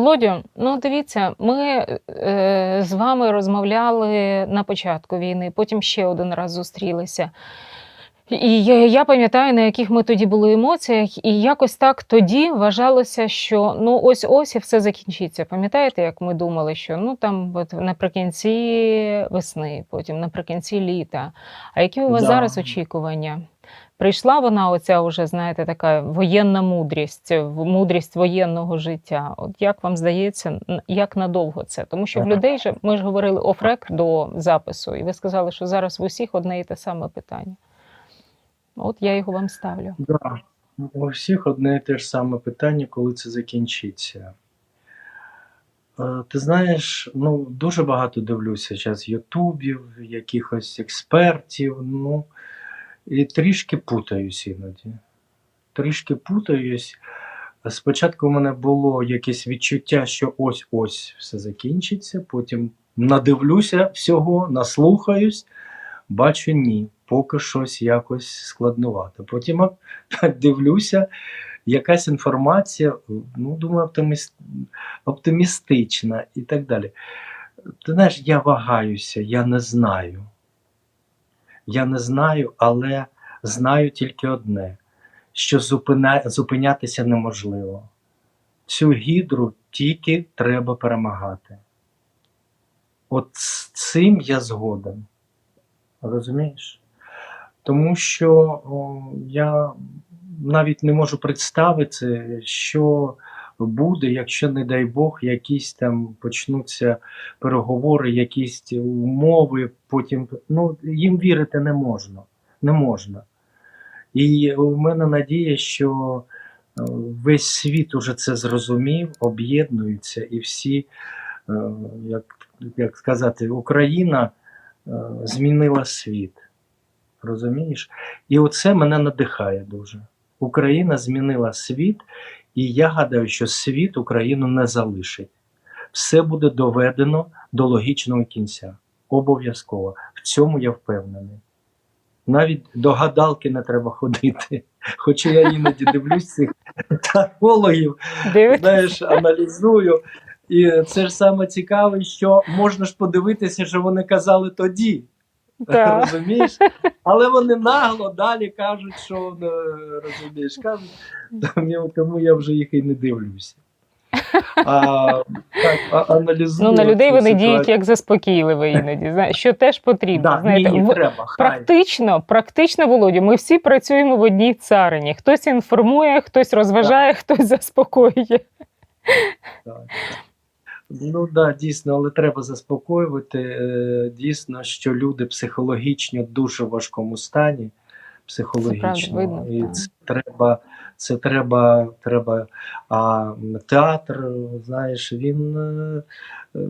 Володю, ну дивіться, ми е, з вами розмовляли на початку війни, потім ще один раз зустрілися. І я, я пам'ятаю, на яких ми тоді були емоціях, і якось так тоді вважалося, що ну ось ось і все закінчиться. Пам'ятаєте, як ми думали, що ну там от наприкінці весни, потім наприкінці літа. А які у вас Да. зараз очікування? Прийшла вона, оця вже, знаєте, така воєнна мудрість, мудрість воєнного життя. От як вам здається, як надовго це? Тому що в людей же ми ж говорили офрек до запису, і ви сказали, що зараз в усіх одне і те саме питання. От я його вам ставлю. Да. У всіх одне і те ж саме питання, коли це закінчиться. Е, Ти знаєш, ну, дуже багато дивлюся зараз ютубів, якихось експертів, ну, і трішки путаюсь іноді. Трішки путаюсь. Спочатку в мене було якесь відчуття, що ось-ось все закінчиться, потім надивлюся всього, наслухаюсь, бачу ні, поки щось якось складнувато. Потім дивлюся, якась інформація, ну, думаю, оптиміст, оптимістична і так далі. Ти знаєш, я вагаюся, я не знаю. Я не знаю, але знаю тільки одне: що зупиня... зупинятися неможливо. Цю гідру тільки треба перемагати. От з цим я згоден. Розумієш? Тому що о, я навіть не можу представити, що буде, якщо, не дай Бог, якісь там почнуться переговори, якісь умови, потім ну, їм вірити не можна. Не можна. І у мене надія, що е, весь світ уже це зрозумів, об'єднуються, і всі, е, як, як сказати, Україна е, змінила світ. Розумієш? І оце мене надихає дуже. Україна змінила світ, і я гадаю, що світ Україну не залишить. Все буде доведено до логічного кінця. Обов'язково. В цьому я впевнений. Навіть до гадалки не треба ходити. Хоча я іноді дивлюсь цих тарологів, знаєш, аналізую. І це ж саме цікаве, що можна ж подивитися, що вони казали тоді. Так. Розумієш? Але вони нагло далі кажуть, що е, розумієш, кажуть, тому, я вже їх і не дивлюся. А, так, а, аналізую Ну, на людей вони діють як заспокійливо іноді. Що теж потрібно. Да, Знаєте, ні, в- треба. Практично, практично, Володю, ми всі працюємо в одній царині. Хтось інформує, хтось розважає, хтось заспокоює. Так. Ну так, да, дійсно, але треба заспокоювати. Е, Дійсно, що люди психологічно в дуже важкому стані. Психологічно. видно, І це треба, це треба, треба. А театр, знаєш, він. е, е,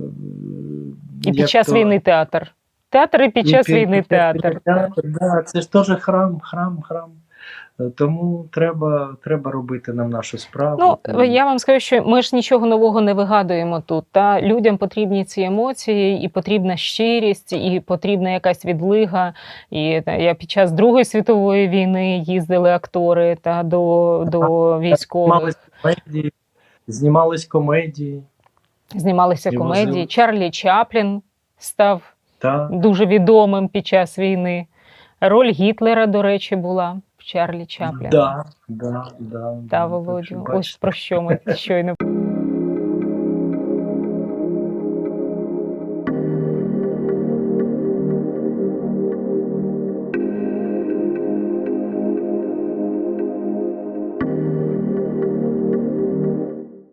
І під час то- війни театр. Театр і під і час під- війни під театр. війни театр, да, це ж теж храм, храм, храм. Тому треба, треба робити нам нашу справу. Ну, я вам скажу, що ми ж нічого нового не вигадуємо тут. Та людям потрібні ці емоції, і потрібна щирість, і потрібна якась відлига. І та, я під час Другої світової війни їздили актори та до, до військових. Знімались комедії, знімались комедії. Знімалися комедії. Чарлі Чаплін став Та, дуже відомим під час війни. Роль Гітлера, до речі, була Чарлі Чапліна. да, да, да, Та да, Володю, ось про що ми щойно